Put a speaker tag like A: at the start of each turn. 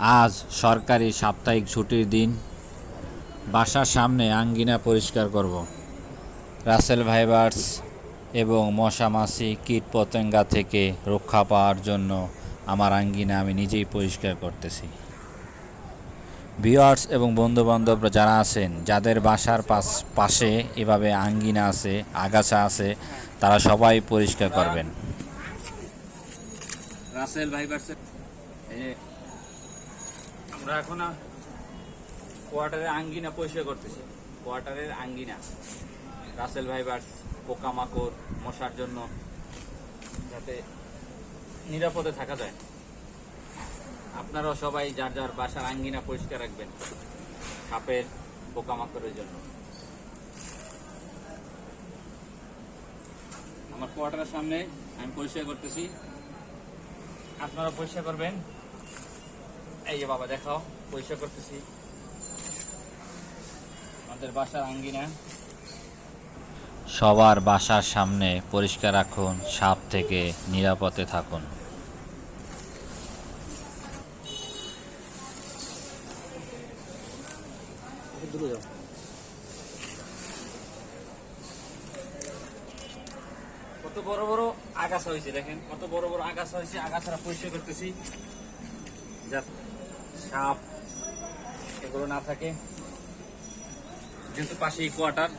A: আজ সরকারি সাপ্তাহিক ছুটির দিন। বাসার সামনে আঙ্গিনা পরিষ্কার করব। রাসেল ভাইবার্স এবং মশা মাছি কীট পতঙ্গা থেকে রক্ষা পাওয়ার জন্য আমার আঙ্গিনা আমি নিজেই পরিষ্কার করতেছি। ভিওয়ার্স এবং বন্ধুবান্ধবরা যারা আছেন, যাদের বাসার পাশ পাশে এভাবে আঙ্গিনা আছে, আগাছা আছে, তারা সবাই পরিষ্কার করবেন। রাসেল ভাইবার্স আমরা এখন কোয়ার্টারের আঙ্গিনা পরিষ্কার করতেছি। কোয়ার্টারের আঙ্গিনা। রাসেল ভাইবার্স পোকামাকড় মশার জন্য যাতে নিরাপদে থাকা যায়। আপনারাও সবাই যার যার বাসার আঙ্গিনা পরিষ্কার রাখবেন সাপের পোকামাকড়ের জন্য। আমার কোয়ার্টারের সামনে আমি পরিষ্কার করতেছি। আপনারা পরিষ্কার করবেন। এই যে বাবা দেখাও পরিষ্কার করতেছি। আমাদের বাসার আঙ্গিনা। সবার বাসার সামনে পরিষ্কার রাখুন সাপ থেকে নিরাপদে থাকুন। কত বড় বড় আগাছা হয়েছে দেখেন কত বড় বড় আগাছা হয়েছে আগাছারা পরিষ্কার করতেছি। যাতে সাপ এগুলো না থাকে। যেহেতু পাশে কোয়ার্টার